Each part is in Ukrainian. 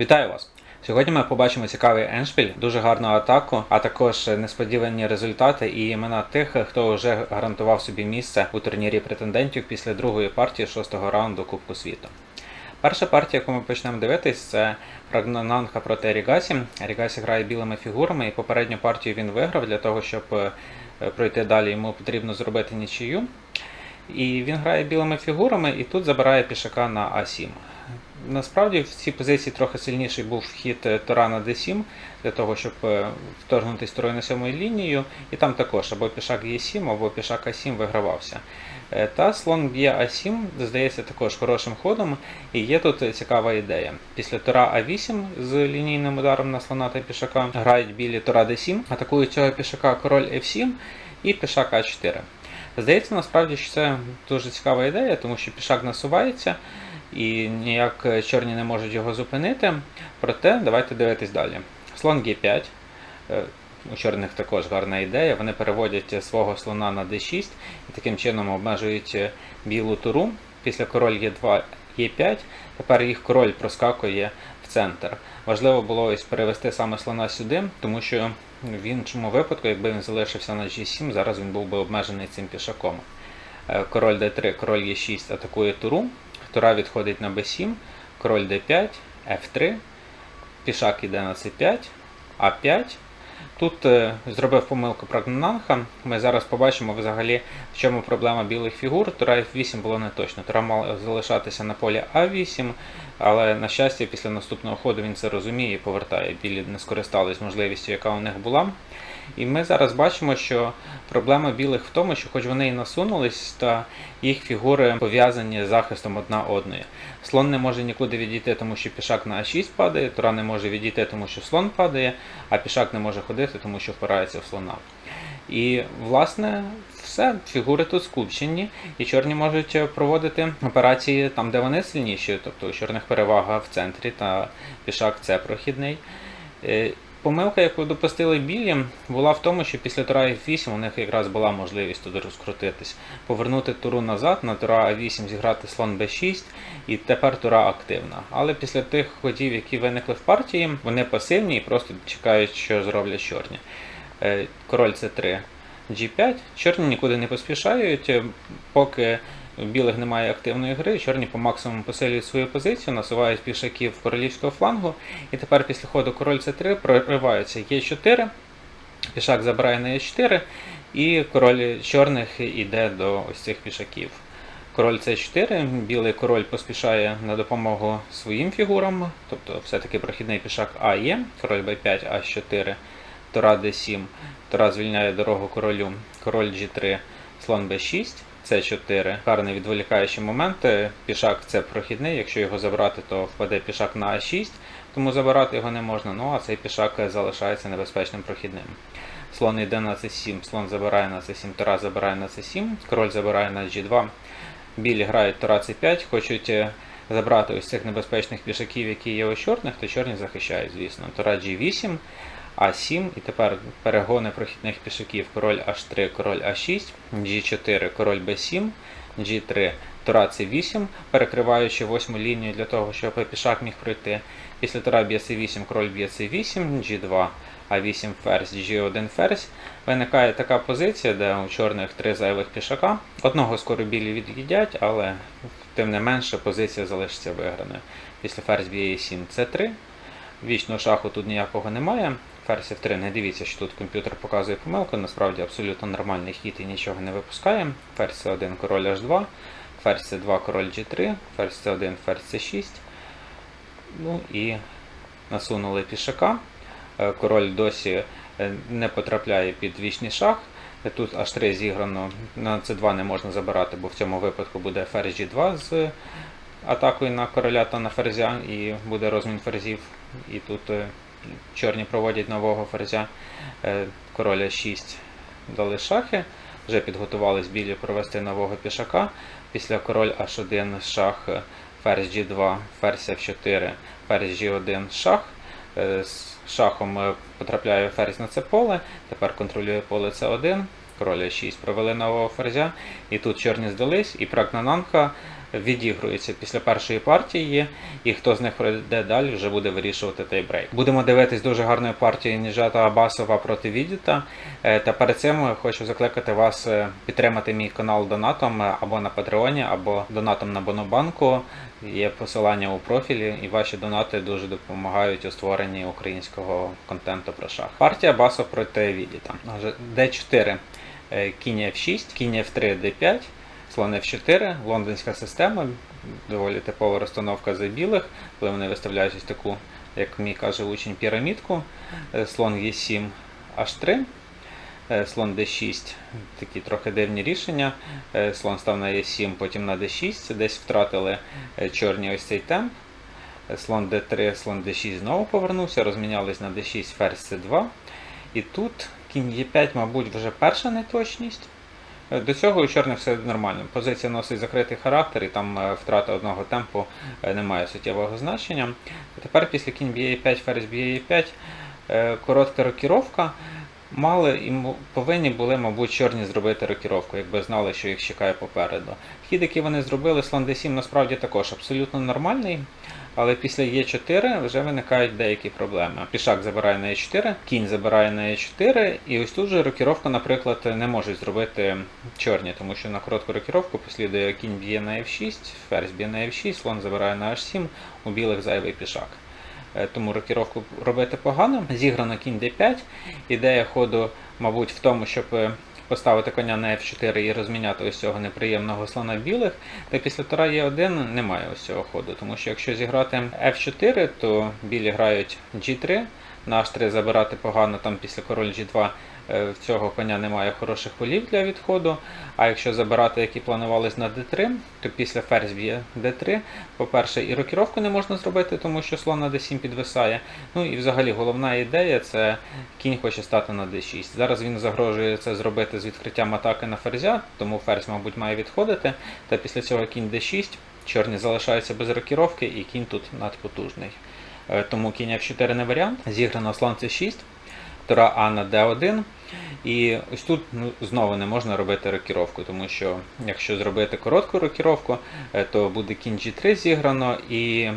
Вітаю вас! Сьогодні ми побачимо цікавий еншпіль, дуже гарну атаку, а також несподівані результати і імена тих, хто вже гарантував собі місце у турнірі претендентів після другої партії шостого раунду Кубку світу. Перша партія, яку ми почнемо дивитись, це Прагнананха проти Рігасі. Рігасі грає білими фігурами, і попередню партію він виграв для того, щоб е, пройти далі. Йому потрібно зробити нічию. І він грає білими фігурами і тут забирає пішака на А7. Насправді в цій позиції трохи сильніший був вхід е, Тора на D7 для того, щоб е, вторгнутися Торою на сьомою лінію, і там також або пішак Е7, або пішак А7 вигравався. Е, Та слон б'є А7, здається, також хорошим ходом, і є тут цікава ідея. Після Тора А8 з лінійним ударом на слона та пішака грають білі Тора D7, атакують цього пішака король F7 і пішак А4. Здається, насправді, що це дуже цікава ідея, тому що пішак насувається і ніяк чорні не можуть його зупинити. Проте, давайте дивитись далі. Слон G5. Е, У чорних також гарна ідея. Вони переводять свого слона на D6 і таким чином обмежують е, білу туру. Після король Е2, Е5. Тепер їх король проскакує в центр. Важливо було ось перевести саме слона сюди, тому що в іншому випадку, якби він залишився на G7, зараз він був би обмежений цим пішаком. Е, Король D3, король Е6 атакує туру. Тура відходить на b7, король d5, f3, пішак іде на c5, а5. Тут е, зробив помилку Прагнананха. Ми зараз побачимо взагалі, в чому проблема білих фігур. Тура f8 було не точно. Тура мала залишатися на полі а8, але, на щастя, після наступного ходу він це розуміє і повертає. Білі не скористались можливістю, яка у них була. І ми зараз бачимо, що проблема білих в тому, що хоч вони і насунулись, та їх фігури пов'язані з захистом одна одної. Слон не може нікуди відійти, тому що пішак на А6 падає, тура не може відійти, тому що слон падає, а пішак не може ходити, тому що впирається в слона. І, власне, все, фігури тут скупчені, і чорні можуть проводити операції там, де вони сильніші, тобто у чорних перевага в центрі та пішак це прохідний. Помилка, яку допустили білі, була в тому, що після тура F8 у них якраз була можливість туди розкрутитись, повернути туру назад, на тура А8 зіграти слон Б6, і тепер тура активна. Але після тих ходів, які виникли в партії, вони пасивні і просто чекають, що зроблять чорні. Е, Король С3, G5. Чорні нікуди не поспішають, е, поки білих немає активної гри, чорні по максимуму посилюють свою позицію, насувають пішаків королівського флангу. І тепер після ходу король С3 прориваються Е4, пішак забирає на Е4, і король чорних йде до ось цих пішаків. Король С4, білий король поспішає на допомогу своїм фігурам, тобто все-таки прохідний пішак А є, король Б5, А4, Тора Д7, Тора звільняє дорогу королю, король G3, слон Б6. С4 гарний відволікаючий момент. Пішак це прохідний. Якщо його забрати, то впаде пішак на А6, тому забирати його не можна. Ну а цей пішак залишається небезпечним прохідним. Слон йде на С7, слон забирає на С7, Тора забирає на С7, король забирає на G2. Білі грають Тора С5, хочуть забрати ось цих небезпечних пішаків, які є у чорних, то чорні захищають, звісно. Тора G8. А7, і тепер перегони прохідних пішаків король H3, король А6, G4, король Б7, G3, Тура С8, перекриваючи восьму лінію для того, щоб пішак міг пройти. Після Тура б'є С8, король б'є С8, G2, А8 ферзь, G1 ферзь. Виникає така позиція, де у чорних три зайвих пішака. Одного скоро білі від'їдять, але тим не менше позиція залишиться виграною. Після ферзь б'є Е7, С3. Вічного шаху тут ніякого немає. Ферзь F3, не дивіться, що тут комп'ютер показує помилку, насправді абсолютно нормальний хід і нічого не випускає. Ферзь C1, король H2, ферзь C2, король G3, ферзь C1, ферзь C6. Ну і насунули пішака. Е, Король досі е, не потрапляє під вічний шах. Тут H3 зіграно, на C2 не можна забирати, бо в цьому випадку буде ферзь G2 з атакою на короля та на ферзя, і буде розмін ферзів. І тут е, чорні проводять нового ферзя. Е, Короля 6 дали шахи. Вже підготувались білі провести нового пішака. Після король H1 шах, ферзь G2, ферзь F4, ферзь G1 шах. Е, З шахом е, потрапляє ферзь на це поле. Тепер контролює поле С1. Король 6 провели нового ферзя. І тут чорні здались, і Прагнананха відігруються після першої партії, і хто з них пройде далі, вже буде вирішувати тайбрейк. Будемо дивитись дуже гарною партією Ніжата Абасова проти Відіта. Е, Та перед цим хочу закликати вас е, підтримати мій канал донатом е, або на Патреоні, або донатом на Бонобанку. Є посилання у профілі, і ваші донати дуже допомагають у створенні українського контенту про шах. Партія Басов проти Відіта. Отже, D4, е, кінь F6, кінь F3, D5, слон F4, лондонська система, доволі типова розстановка за білих, коли вони виставляють ось таку, як мій каже учень, пірамідку, Е, слон Е7, H3. Е, Слон D6, такі трохи дивні рішення. Е, Слон став на E7, потім на D6. Десь втратили чорні ось цей темп. Слон D3, слон D6 знову повернувся, розмінялись на D6, ферзь C2. І тут кінь E5, мабуть, вже перша неточність. Е, До цього у чорних все нормально. Позиція носить закритий характер, і там е, втрата одного темпу е, не має суттєвого значення. Тепер після кінь б'є E5, ферзь E5, е, коротка рокіровка. Мали і повинні були, мабуть, чорні зробити рокіровку, якби знали, що їх чекає попереду. Хід, який вони зробили, слон d7 насправді також абсолютно нормальний, але після Е4 вже виникають деякі проблеми. Пішак забирає на Е4, кінь забирає на Е4, і ось тут же рокіровку, наприклад, не можуть зробити чорні, тому що на коротку рокіровку послідує кінь б'є на F6, ферзь б'є на F6, слон забирає на H7, у білих зайвий пішак. Е, Тому рокіровку робити погано. Зіграно кінь d5. Ідея ходу, мабуть, в тому, щоб е, поставити коня на f4 і розміняти ось цього неприємного слона білих. Та після тура Е1 немає ось цього ходу. Тому що якщо зіграти f4, то білі грають g3, на h3 забирати погано, там після король g2 е, в цього коня немає хороших полів для відходу. А якщо забирати, які планувались на d3, то після ферзь б'є d3. По-перше, і рокіровку не можна зробити, тому що слон на d7 підвисає. Ну і взагалі головна ідея це кінь хоче стати на d6. Зараз він загрожує це зробити з відкриттям атаки на ферзя, тому ферзь, мабуть, має відходити. Та після цього кінь d6, чорні залишаються без рокіровки, і кінь тут надпотужний. Е, Тому кінь f4 не варіант. Зіграно слон c6, тура А на d1. І ось тут ну, знову не можна робити рокіровку, тому що якщо зробити коротку рокіровку, е, то буде кінь G3 зіграно і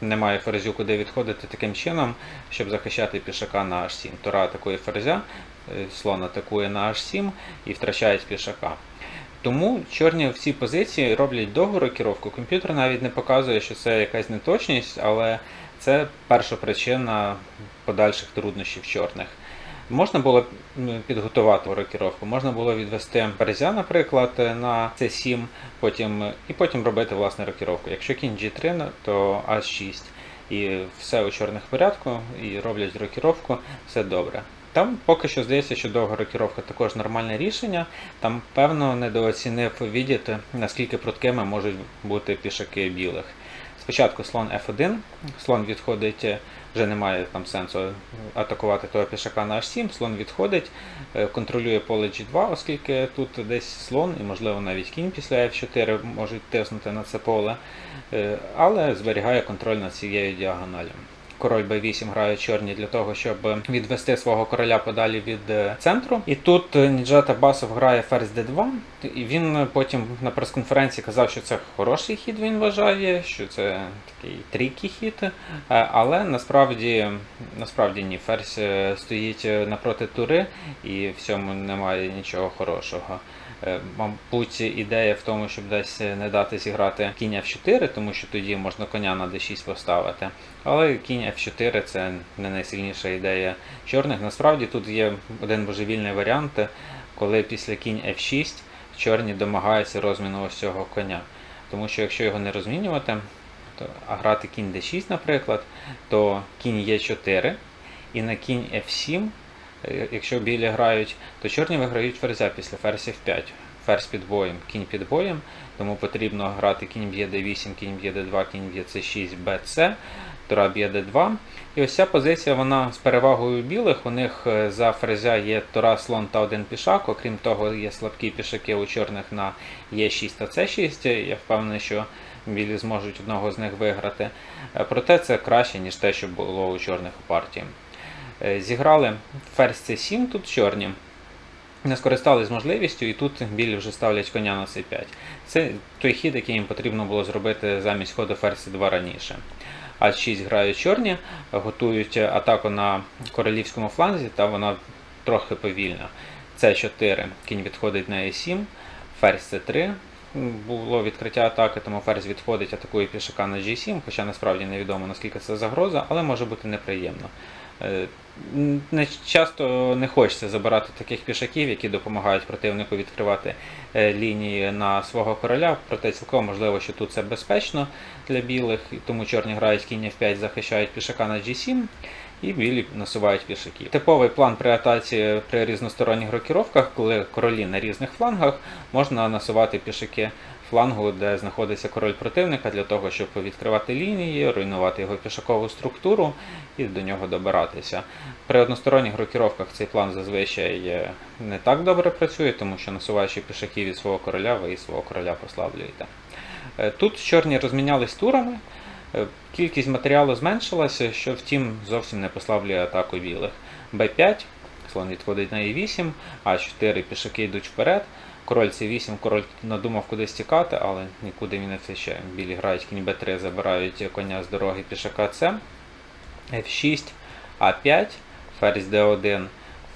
немає ферзю, куди відходити таким чином, щоб захищати пішака на H7. Тура атакує ферзя, е, слон атакує на H7 і втрачає пішака. Тому чорні в цій позиції роблять довгу рокіровку. Комп'ютер навіть не показує, що це якась неточність, але це перша причина подальших труднощів чорних. Можна було підготувати рокіровку, можна було відвести ферзя, наприклад, на c7, потім, і потім робити власне рокіровку. Якщо кінь G3, то А6 і все у чорних порядку, і роблять рокіровку, все добре. Там поки що здається, що довга рокіровка також нормальне рішення. Там, певно, недооцінив відіт, наскільки пруткими можуть бути пішаки білих. Спочатку слон F1, слон відходить, е, вже немає там сенсу атакувати того пішака на H7, слон відходить, е, контролює поле G2, оскільки тут десь слон і, можливо, навіть кінь після F4 можуть тиснути на це поле, е, але зберігає контроль над цією діагоналю. Король b8 грає чорні для того, щоб відвести свого короля подалі від е, центру. І тут е, Ніджата Басов грає ферзь d2. І він потім на прес-конференції казав, що це хороший хід, він вважає, що це такий трійкий хід. Е, Але насправді, насправді ні, ферзь стоїть напроти тури і в цьому немає нічого хорошого. Е, Мабуть, ідея в тому, щоб десь не дати зіграти кінь F4, тому що тоді можна коня на D6 поставити. Але кінь F4 це не найсильніша ідея чорних. Насправді тут є один божевільний варіант, коли після кінь F6 чорні домагаються розміну ось цього коня. Тому що якщо його не розмінювати, то, а грати кінь D6, наприклад, то кінь Е4 і на кінь F7 Е, Якщо білі грають, то чорні виграють ферзя після ферзь F5. Ферзь під боєм, кінь під боєм, тому потрібно грати кінь б'є d8, кінь б'є d2, кінь б'є c6, bc, тура б'є d2. І ось ця позиція вона з перевагою білих. У них е, за ферзя є тура, слон та один пішак. Окрім того, є слабкі пішаки у чорних на Е6 та С6. Я впевнений, що білі зможуть одного з них виграти. Е, Проте це краще, ніж те, що було у чорних у партії. Е, Зіграли ферзь c7 тут чорні. не скористались можливістю, і тут білі вже ставлять коня на c5. Це той хід, який їм потрібно було зробити замість ходу ферзь 2 раніше. А6 грають чорні, готують атаку на королівському фланзі, та вона трохи повільна. С4 кінь відходить на Е7, ферзь С3. Було відкриття атаки, тому ферзь відходить, атакує пішака на G7, хоча насправді невідомо наскільки це загроза, але може бути неприємно. Не часто не хочеться забирати таких пішаків, які допомагають противнику відкривати е, лінії на свого короля. Проте цілком можливо, що тут це безпечно для білих, тому чорні грають кінь F5, захищають пішака на G7. І білі насувають пішаків. Типовий план при атаці при різносторонніх рокіровках, коли королі на різних флангах, можна насувати пішаки флангу, де знаходиться король противника, для того, щоб відкривати лінії, руйнувати його пішакову структуру і до нього добиратися. При односторонніх рокіровках цей план зазвичай не так добре працює, тому що насуваючи пішаків від свого короля, ви і свого короля послаблюєте. Е, Тут чорні розмінялись турами. Е, Кількість матеріалу зменшилася, що втім зовсім не послаблює атаку білих. Б5, слон відходить на Е8, А4 пішаки йдуть вперед. Король С8, король надумав кудись тікати, але нікуди він не втече. Білі грають кінь Б3, забирають коня з дороги пішака С. F6, А5, ферзь Д1,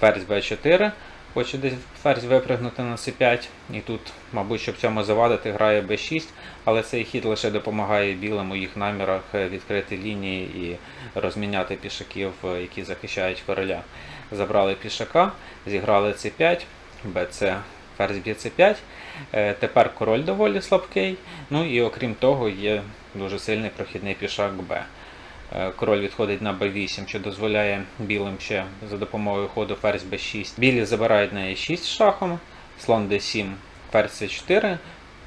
ферзь Б4. Хоче десь ферзь випригнути на С5. І тут, мабуть, щоб цьому завадити, грає Б6, але цей хід лише допомагає білим у їх намірах відкрити лінії і розміняти пішаків, е, які захищають короля. Забрали пішака, зіграли С5, БЦ, ферзь б'є С5. Е, Тепер король доволі слабкий. Ну і окрім того, є дуже сильний прохідний пішак Б. Е, Король відходить на b8, що дозволяє білим ще за допомогою ходу ферзь b6. Білі забирають на e6 шахом, слон d7, ферзь c4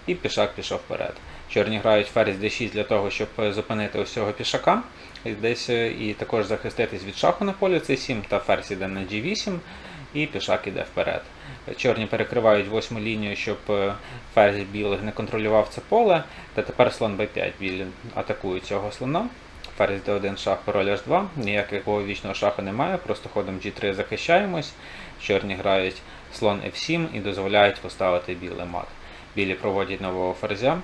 і пішак пішов вперед. Чорні грають ферзь d6 для того, щоб е, зупинити ось цього пішака. І десь е, і також захиститись від шаху на полі c7 та ферзь іде на g8 і пішак іде вперед. Чорні перекривають восьму лінію, щоб е, ферзь білих не контролював це поле. Та тепер слон b5 білі атакують цього слона. Ферзь d1 шах, король h2. Ніякого вічного шаху немає, просто ходом g3 захищаємось. Чорні грають слон f7 і дозволяють поставити білий мат. Білі проводять нового ферзя.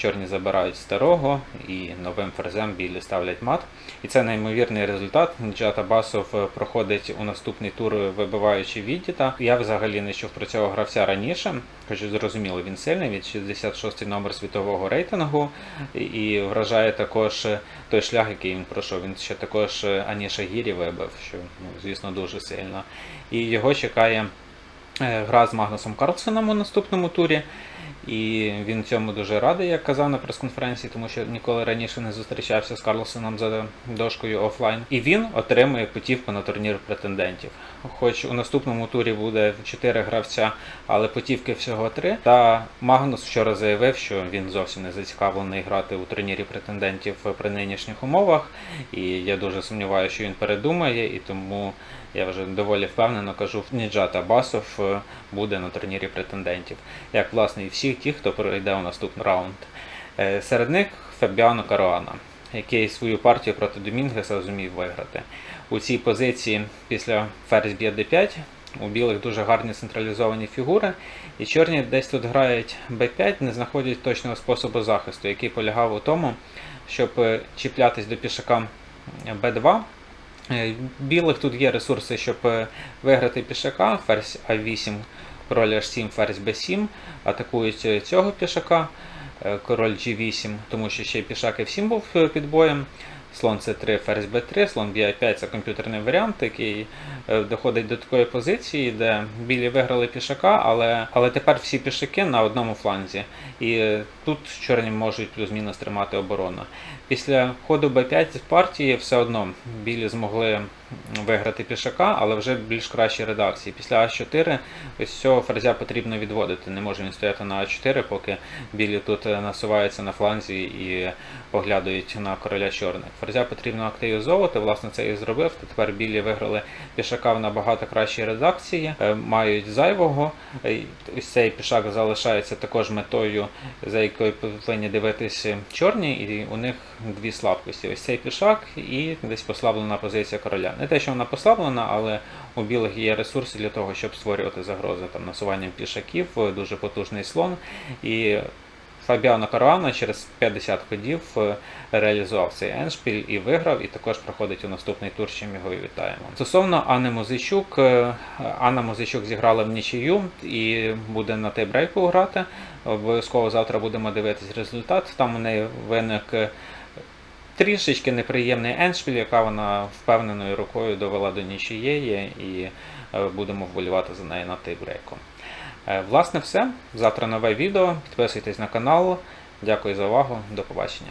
Чорні забирають старого і новим ферзем білі ставлять мат. І це неймовірний результат. Ніджата Басов проходить у наступний тур, вибиваючи віддіта. Я взагалі не чув про цього гравця раніше, хоч зрозуміло, він сильний, він 66 номер світового рейтингу і- вражає також той шлях, який він пройшов. Він ще також е, Аніша Гірі вибив, що ну, звісно дуже сильно. І його чекає гра з Магнусом Карлсоном у наступному турі. І він цьому дуже радий, як казав на прес-конференції, тому що ніколи раніше не зустрічався з Карлсоном за дошкою офлайн. І він отримує путівку на турнір претендентів. Хоч у наступному турі буде 4 гравця, але путівки всього 3. Та Магнус вчора заявив, що він зовсім не зацікавлений грати у турнірі претендентів при нинішніх умовах. І я дуже сумніваюся, що він передумає, і тому я вже доволі впевнено кажу, Ніджата Басов е, буде на турнірі претендентів, як власне і всі ті, хто пройде у наступний раунд. Е, Серед них Фабіано Каруана, який свою партію проти Домінгеса зумів виграти. У цій позиції після ферзь б'є d5 у білих дуже гарні централізовані фігури, і чорні десь тут грають b5, не знаходять точного способу захисту, який полягав у тому, щоб е, чіплятись до пішака b2. Е, Білих тут є ресурси, щоб е, виграти пішака, ферзь А8, король H7, ферзь Б7, атакують цього пішака, король G8, тому що ще пішак F7 був під боєм. Слон c 3 ферзь b 3 слон b5 це комп'ютерний варіант, який е, доходить до такої позиції, де білі виграли пішака, але, але тепер всі пішаки на одному фланзі. І е, тут чорні можуть плюс-мінус тримати оборону. Після ходу Б5 з партії все одно білі змогли виграти пішака, але вже більш кращій редакції. Після А4 ось цього ферзя потрібно відводити. Не може він стояти на А4, поки білі тут е, насуваються на фланзі і поглядають на короля чорних. Ферзя потрібно активізовувати, власне, це і зробив. Тепер білі виграли пішака в набагато кращій редакції, е, мають зайвого. Е, Ось цей пішак залишається також метою, за як- ви повинні дивитися чорні, і у них дві слабкості. Ось цей пішак і десь послаблена позиція короля. Не те, що вона послаблена, але у білих є ресурси для того, щоб створювати загрози там насуванням пішаків, дуже потужний слон. І Фабіано Каруана через 50 ходів е, реалізував цей еншпіль і виграв, і також проходить у наступний тур, чим його і вітаємо. Стосовно Анни Музичук, е, Анна Музичук зіграла в нічию і буде на тейбрейку грати. Обов'язково завтра будемо дивитись результат. Там у неї виник е, трішечки неприємний еншпіль, яка вона впевненою рукою довела до нічиєї, і будемо вболівати за неї на тейбрейку. Е, Власне, все. Завтра нове відео. Підписуйтесь на канал. Дякую за увагу. До побачення.